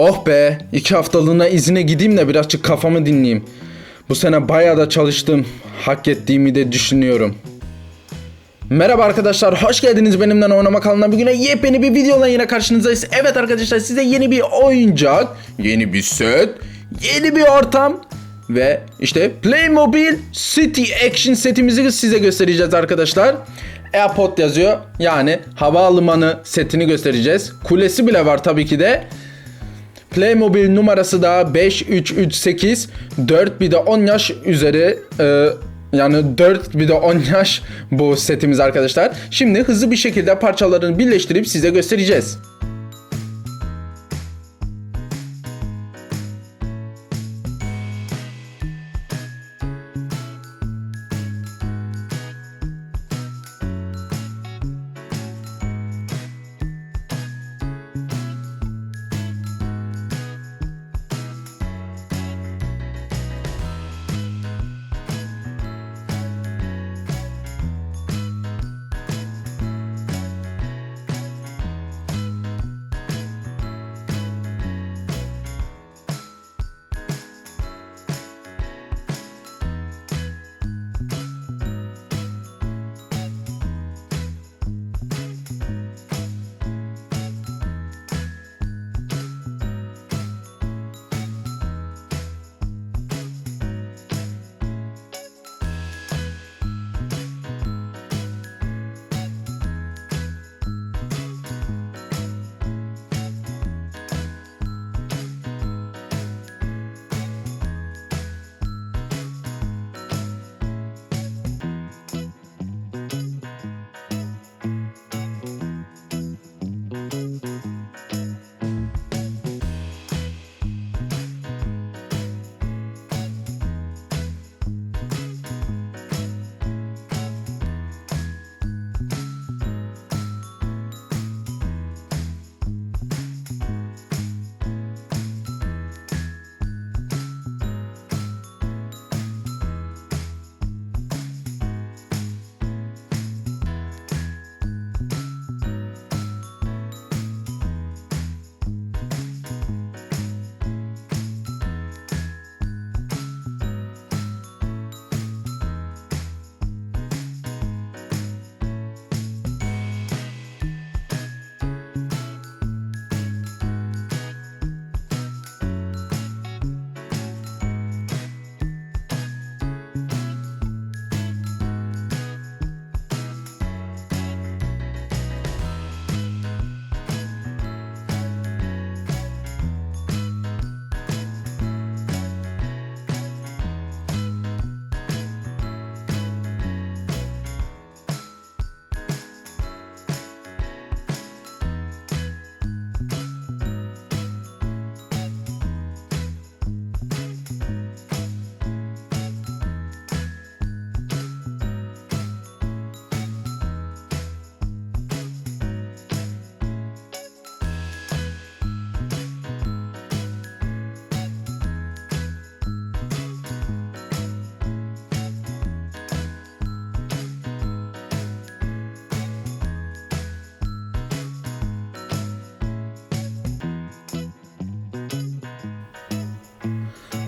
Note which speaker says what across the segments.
Speaker 1: Oh be, iki haftalığına izine gideyim de birazcık kafamı dinleyeyim. Bu sene bayağı da çalıştım. Hak ettiğimi de düşünüyorum. Merhaba arkadaşlar, hoş geldiniz benimle oynama kanalına. Bugüne yepyeni bir videoyla yine karşınızdayız. Evet arkadaşlar, size yeni bir oyuncak, yeni bir set, yeni bir ortam ve işte Playmobil City Action setimizi size göstereceğiz arkadaşlar. Airport yazıyor. Yani havalimanı setini göstereceğiz. Kulesi bile var tabii ki de. Playmobil numarası da 5338 4 bir de 10 yaş üzeri e, yani 4 bir de 10 yaş bu setimiz arkadaşlar. Şimdi hızlı bir şekilde parçalarını birleştirip size göstereceğiz.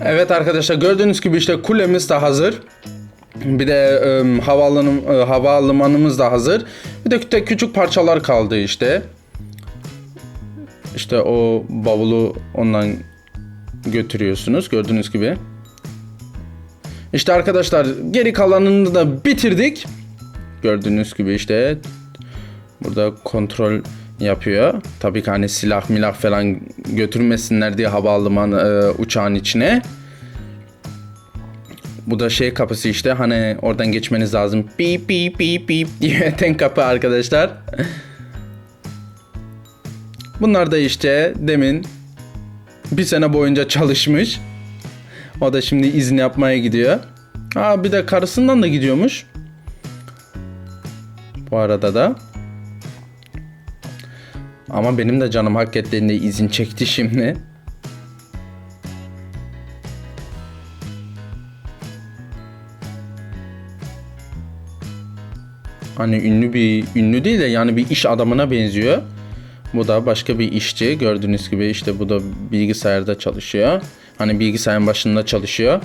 Speaker 1: Evet arkadaşlar gördüğünüz gibi işte kulemiz de hazır. Bir de e, havaalanı, e, havalimanımız da hazır. Bir de küçük, küçük parçalar kaldı işte. İşte o bavulu ondan götürüyorsunuz gördüğünüz gibi. İşte arkadaşlar geri kalanını da bitirdik. Gördüğünüz gibi işte burada kontrol yapıyor. Tabii ki hani silah milah falan götürmesinler diye havalimanı e, uçağın içine. Bu da şey kapısı işte hani oradan geçmeniz lazım. Pip pip pip pip diye öten kapı arkadaşlar. Bunlar da işte demin bir sene boyunca çalışmış. O da şimdi izin yapmaya gidiyor. Aa bir de karısından da gidiyormuş. Bu arada da. Ama benim de canım hak ettiğinde izin çekti şimdi. Hani ünlü bir ünlü değil de yani bir iş adamına benziyor. Bu da başka bir işçi. Gördüğünüz gibi işte bu da bilgisayarda çalışıyor. Hani bilgisayarın başında çalışıyor.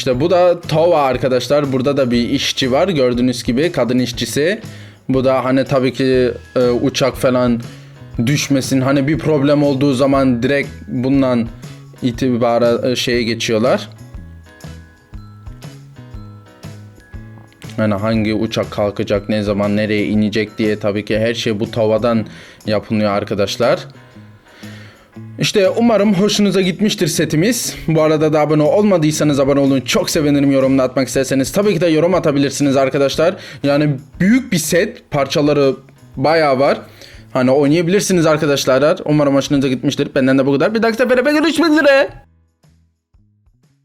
Speaker 1: İşte bu da Tova arkadaşlar. Burada da bir işçi var. Gördüğünüz gibi kadın işçisi. Bu da hani tabii ki e, uçak falan düşmesin. Hani bir problem olduğu zaman direkt bundan itibara e, şeye geçiyorlar. Yani hangi uçak kalkacak, ne zaman, nereye inecek diye tabii ki her şey bu tavadan yapılıyor arkadaşlar. İşte umarım hoşunuza gitmiştir setimiz. Bu arada da abone olmadıysanız abone olun. Çok sevinirim yorumunu atmak isterseniz. Tabii ki de yorum atabilirsiniz arkadaşlar. Yani büyük bir set. Parçaları bayağı var. Hani oynayabilirsiniz arkadaşlar. Umarım hoşunuza gitmiştir. Benden de bu kadar. Bir dahaki sefere görüşmek üzere.